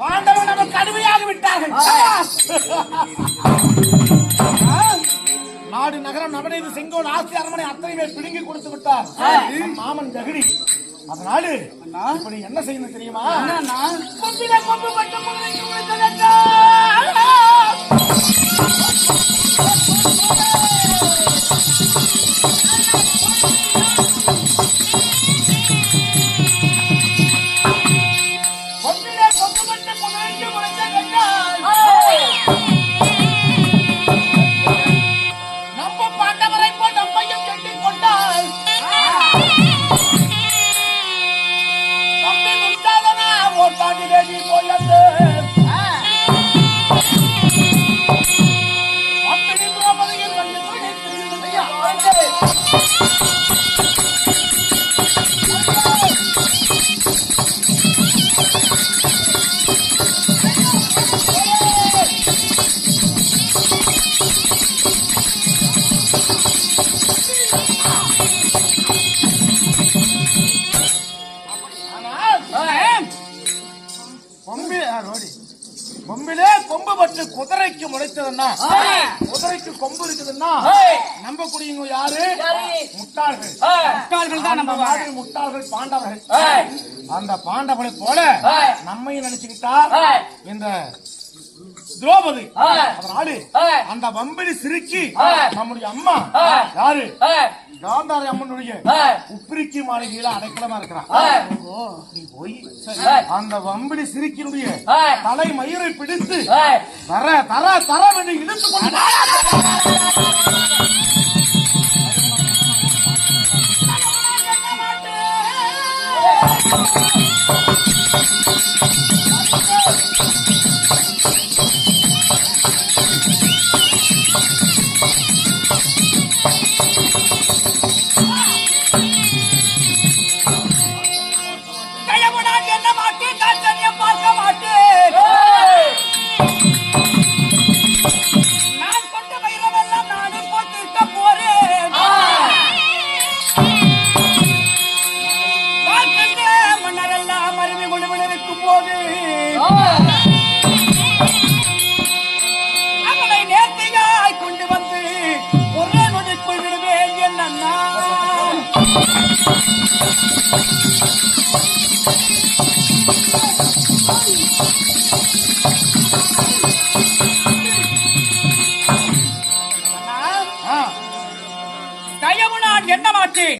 பாண்டவன் நமக்கு கடுமையாக விட்டார்கள். நாடு நகரம் நவநீதி செங்கோல் ஆஸ்தி அரண்மனை அத்தனை பேர் பிடுங்கி கொடுத்து விட்டார். மாமன் ஜெகடி அதனால என்ன செய்யணும் தெரியுமா? Yeni boyanı ரோடி. கொம்பிலே கொம்பு பட்டு குதிரைக்கு முளைத்ததுன்னா குதிரைக்கு கொம்பு இருக்குதுன்னா நம்பக்கூடியவங்க யாரு? முட்டாள்கள். முட்டாள்கள் தான் நம்ம மாதிரி முட்டாள்கள் பாண்டவர்கள். அந்த பாண்டவனை போல நம்மையும் நினைச்சுக்கிட்டா இந்த திரௌபதி அதனால அந்த வம்பிடி சிரிக்கி நம்முடைய அம்மா யாரு? காந்தாரி அம்மனுடைய உப்பிரிக்கி மாளிகையில அடைக்கலமா இருக்கிறான். நீ போய் அந்த வம்பிடி சிரிக்கினுடைய தலை மயிரை பிடித்து தர தர தர என்று இழுத்து கொண்டு வா. கையமுனான் என்ன மாட்டேன் பார்க்க மாட்டேன். நான் கொண்ட வைரமெல்லாம் நானே போட்டிருக்க போறேன். மன்னரெல்லாம் அருவி குழுவினருக்கும் போது. தயவு நான் என்ன மாட்டேன்